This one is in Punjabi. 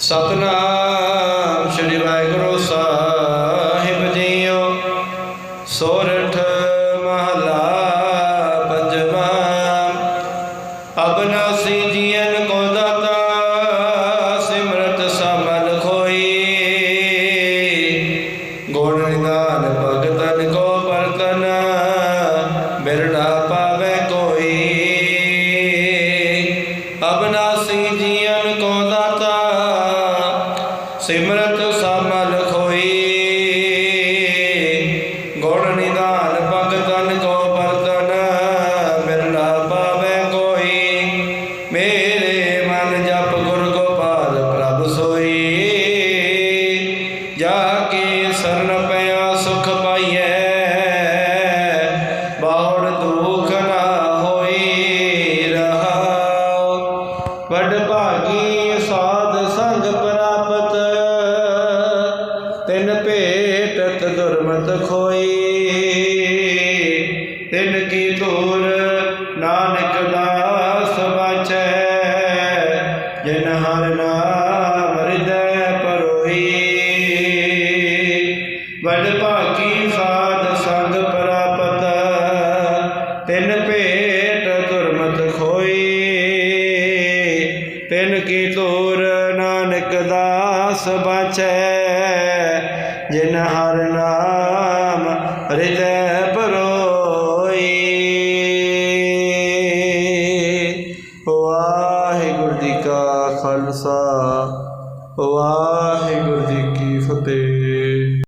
ਸਤਨਾਮ ਸ੍ਰੀ ਵਾਹਿਗੁਰੂ ਸਾਹਿਬ ਜੀਓ। ਸੋਰਠ ਮਹਲਾ ਪੰਜਵਾ। ਅਬਨਾਸੀ ਜੀਵਨ ਕੋ ਦਾਤਾ, ਸਿਮਰਤ ਸਮਲ ਖੋਈ। ਗੁਣ ਨਿਦਾਨ ਭਗਤਨ ਕੋ ਬਰਤਨ ਬਿਰੜਾ ਪਾਵੇ ਕੋਈ। ਅਬਨਾਸੀ ਜੀਵਨ ਸਿਮਰਤ ਸਾਮਲ ਖੋਈ। ਗੁਣ ਨਿਦਾਨ ਭਗਤਨ ਕੋ ਬਰਤਨ ਬਿਰਲਾ ਪਾਵੇ ਕੋਈ। ਮੇਰੇ ਮਨ ਜਪ ਗੁਰ ਗੋਪਾਲ ਪ੍ਰਭ ਸੋਈ। ਜਾ ਕੇ ਸਰਨ ਪਿਆ ਸੁਖ ਪਾਈਐ, ਬਾਉੜ ਦੁਖ ਨਾ ਹੋਈ ਰਹਾਉ। ਵਡ ਭਾਗੀ ਸਾਧ ਸੰਗ ਤਿਨ ਭੇਟਤ ਦੁਰਮਤ ਖੋਈ। ਤਿਨ ਕੀ ਦੂਰ ਨਾਨਕ ਦਾਸ ਬਾਚੈ ਜਿਨ ਹਰ ਨਾਮ ਹਿਰਦੈ ਪਰੋਈ। ਵਡ ਭਾਗੀ ਸਾਧ ਸੰਗ ਪ੍ਰਾਪਤ, ਤਿਨ ਤਿਨ ਕੀ ਤੂਰ ਨਾਨਕ ਦਾਸ ਬਾਚੈ ਜਿਨ ਹਰ ਨਾਮ ਹਿਰਦੈ ਪਰੋਈ ਵਾਹਿਗੁਰੂ ਜੀ ਕਾ ਖਾਲਸਾ, ਵਾਹਿਗੁਰੂ ਜੀ ਕੀ ਫਤਿਹ।